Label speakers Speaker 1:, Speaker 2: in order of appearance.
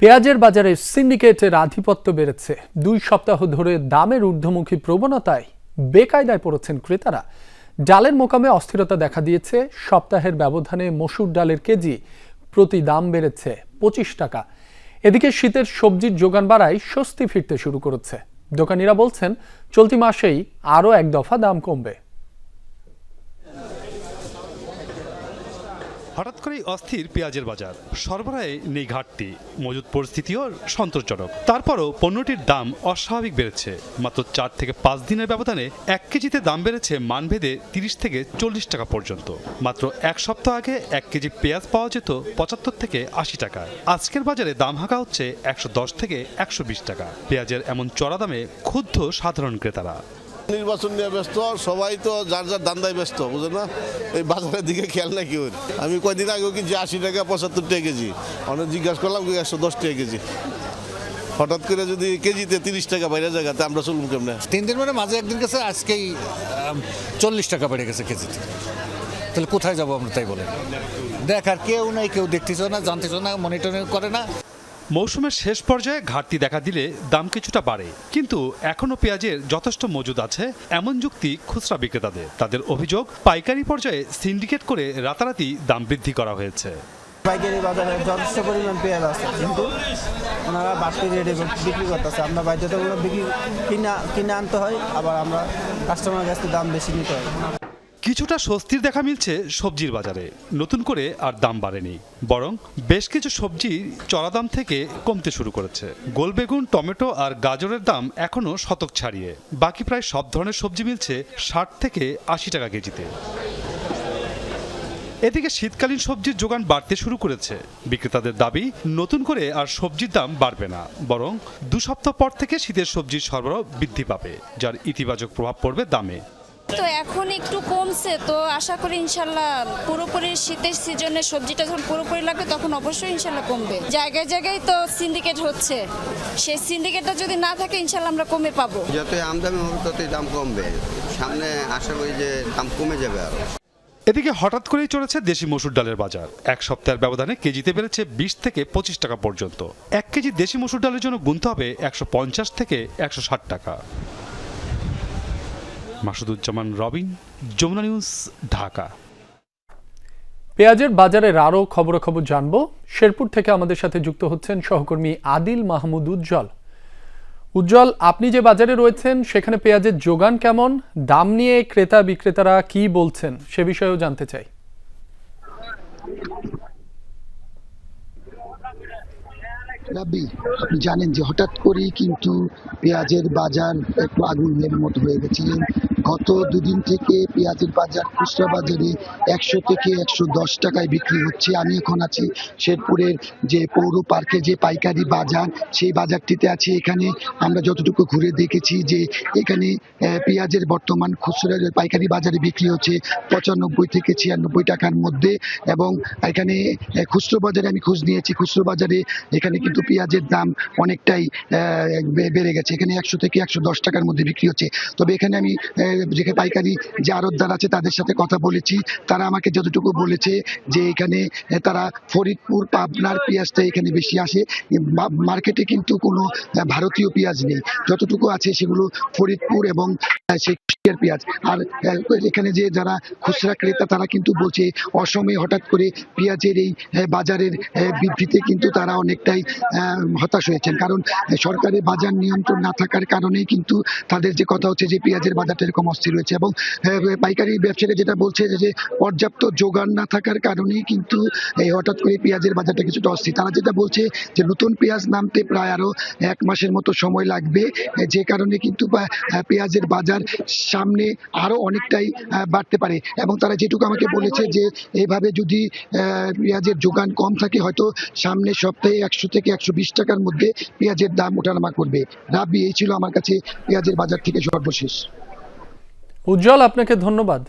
Speaker 1: পেঁয়াজের বাজারে সিন্ডিকেটের আধিপত্য বেড়েছে। দুই সপ্তাহ ধরে দামের ঊর্ধ্বমুখী প্রবণতায় বেকায়দায় পড়েছেন ক্রেতারা। ডালের মোকামে অস্থিরতা দেখা দিয়েছে। সপ্তাহের ব্যবধানে মসুর ডালের কেজি প্রতি দাম বেড়েছে পঁচিশ টাকা। এদিকে শীতের সবজির যোগান বাড়ায় স্বস্তি ফিরতে শুরু করেছে। দোকানিরা বলছেন, চলতি মাসেই আরও এক দফা দাম কমবে।
Speaker 2: হঠাৎ করেই অস্থির পেঁয়াজের বাজার। সরবরাহে নেই ঘাটতি। মজুদ পরিস্থিতিও সন্তোষজনক। তারপরও পণ্যটির দাম অস্বাভাবিক বেড়েছে। মাত্র চার থেকে পাঁচ দিনের ব্যবধানে এক কেজিতে দাম বেড়েছে মানভেদে তিরিশ থেকে চল্লিশ টাকা পর্যন্ত। মাত্র এক সপ্তাহ আগে এক কেজি পেঁয়াজ পাওয়া যেত পঁচাত্তর থেকে আশি টাকা। আজকের বাজারে দাম হাঁকা হচ্ছে একশো দশ থেকে একশো বিশ টাকা। পেঁয়াজের এমন চড়া দামে ক্ষুব্ধ সাধারণ ক্রেতারা।
Speaker 3: নির্বাচন নিয়ে ব্যস্ত, সবাই তো যার যার দান্দায় ব্যস্ত বুঝে না? এই বাজারের দিকে খেয়াল নাই কেউ। আমি কয়দিন আগেও কিনছি আশি টাকা, পঁচাত্তর টাকা কেজি, অনেক জিজ্ঞাসা করলাম একশো দশ টাকা কেজি। হঠাৎ করে যদি কেজিতে তিরিশ টাকা বাইরে জায়গাতে, আমরা চলুন কেমনে?
Speaker 4: তিন দিন মানে মাঝে একদিন গেছে, আজকেই চল্লিশ টাকা বেড়ে গেছে কেজিতে। তাহলে কোথায় যাব আমরা তাই বলে দেখ আর কেউ নাই, কেউ দেখতেছ না, জানতেছ না মনিটরিং করে না।
Speaker 2: মৌসুমের শেষ পর্যায়ে ঘাটতি দেখা দিলে দাম কিছুটা বাড়ে। কিন্তু এখনও পেঁয়াজের যথেষ্ট মজুদ আছে এমন যুক্তি খুচরা বিক্রেতাদের। তাদের অভিযোগ, পাইকারি পর্যায়ে সিন্ডিকেট করে রাতারাতি দাম বৃদ্ধি করা হয়েছে।
Speaker 5: পাইকারি বাজারে যথেষ্ট পরিমাণ পেঁয়াজ আছে, কিন্তু ওনারা বাড়তি রেটে বিক্রি করতেছে। আমরা বাধ্যতামূলক বিক্রি কিনা কিনে আনতে হয়, আবার আমরা কাস্টমার কাছ থেকে দাম বেশি নিতে হয়।
Speaker 2: কিছুটা স্বস্তির দেখা মিলছে সবজির বাজারে। নতুন করে আর দাম বাড়েনি, বরং বেশ কিছু সবজি চড়া দাম থেকে কমতে শুরু করেছে। গোল বেগুন, টমেটো আর গাজরের দাম এখনও শতক ছাড়িয়ে, বাকি প্রায় সব ধরনের সবজি মিলছে ষাট থেকে আশি টাকা কেজিতে। এদিকে শীতকালীন সবজির যোগান বাড়তে শুরু করেছে। বিক্রেতাদের দাবি, নতুন করে আর সবজির দাম বাড়বে না, বরং দু সপ্তাহ পর থেকে শীতের সবজির সরবরাহ বৃদ্ধি পাবে, যার ইতিবাচক প্রভাব পড়বে দামে।
Speaker 6: তো এখন একটু কমছে তো আশা করি ইনশাল্লাহ পুরোপুরি শীতের সিজনে সবজিটা যখন পুরোপুরি লাগবে তখন অবশ্যই ইনশাল্লাহ কমবে। জায়গায় জায়গায় তো সিন্ডিকেট হচ্ছে। সেই সিন্ডিকেটটা যদি না থাকে ইনশাল্লাহ আমরা কমে পাবো।
Speaker 7: যতই আমদানি হবে ততই দাম কমবে। সামনে আশা করি যে দাম কমে যাবে আরও।
Speaker 2: এদিকে হঠাৎ করেই চলেছে দেশি মসুর ডালের বাজার। এক সপ্তাহের ব্যবধানে কেজিতে বেড়েছে বিশ থেকে পঁচিশ টাকা পর্যন্ত। এক কেজি দেশি মসুর ডালের জন্য গুনতে হবে একশো পঞ্চাশ থেকে একশো ষাট টাকা। মাসুদুজ্জামান রবিন, যমুনা নিউজ, ঢাকা।
Speaker 1: পেঁয়াজের বাজারের আরও খবরাখবর জানব। শেরপুর থেকে আমাদের সাথে যুক্ত হচ্ছেন সহকর্মী আদিল মাহমুদ উজ্জ্বল। উজ্জ্বল, আপনি যে বাজারে রয়েছেন, সেখানে পেঁয়াজের যোগান কেমন? দাম নিয়ে ক্রেতা বিক্রেতারা কি বলছেন, সে বিষয়েও জানতে চাই।
Speaker 8: রাব্বি আপনি জানেন যে হঠাৎ করেই কিন্তু পেঁয়াজের বাজার একটু আগুনের মতো হয়ে গেছে গত দুদিন থেকে পেঁয়াজের বাজার, খুচরা বাজারে একশো থেকে একশো দশ টাকায় বিক্রি হচ্ছে। আমি এখন আছি শেরপুরের যে পৌর পার্কে যে পাইকারি বাজার, সেই বাজারটিতে আছি। এখানে আমরা যতটুকু ঘুরে দেখেছি যে এখানে পেঁয়াজের বর্তমান খুচরা পাইকারি বাজারে বিক্রি হচ্ছে পঁচানব্বই থেকে ছিয়ানব্বই টাকার মধ্যে এবং এখানে খুচরো বাজারে আমি খোঁজ নিয়েছি। খুচরো বাজারে এখানে কিন্তু পেঁয়াজের দাম অনেকটাই বেড়ে গেছে। এখানে একশো থেকে একশো দশ টাকার মধ্যে বিক্রি হচ্ছে। তবে এখানে আমি যেখানে পাইকারি যে আরতদার আছে তাদের সাথে কথা বলেছি। তারা আমাকে যতটুকু বলেছে যে এখানে তারা ফরিদপুর, পাবনার পেঁয়াজটা এখানে বেশি আসে। মার্কেটে কিন্তু কোনো ভারতীয় পেঁয়াজ নেই। যতটুকু আছে সেগুলো ফরিদপুর এবং আহ, পেঁয়াজ। আর এখানে যে যারা খুচরা ক্রেতা তারা কিন্তু বলছে অসময়ে হঠাৎ করে পেঁয়াজের এই বাজারের বৃদ্ধিতে কিন্তু তারা অনেকটাই হতাশ হয়েছেন। কারণ সরকারের বাজার নিয়ন্ত্রণ না থাকার কারণেই কিন্তু তাদের যে কথা হচ্ছে যে পেঁয়াজের বাজারটা এরকম অস্থির হয়েছে। এবং পাইকারি ব্যবসায়ীরা যেটা বলছে যে পর্যাপ্ত যোগান না থাকার কারণেই কিন্তু এই হঠাৎ করে পেঁয়াজের বাজারটা কিছুটা অস্থির। তারা যেটা বলছে যে নতুন পেঁয়াজ নামতে প্রায় আরও এক মাসের মতো সময় লাগবে যে কারণে কিন্তু পেঁয়াজের বাজার সামনে আরও অনেকটাই বাড়তে পারে। এবং তারা যেটুকু আমাকে বলেছে যে, এভাবে যদি পেঁয়াজের যোগান কম থাকে, হয়তো সামনে সপ্তাহে একশো থেকে একশো বিশ টাকার মধ্যে পেঁয়াজের দাম ওঠানামা করবে। রাবি এই ছিল আমার কাছে পেঁয়াজের বাজার থেকে সর্বশেষ।
Speaker 1: উজ্জ্বল, আপনাকে ধন্যবাদ।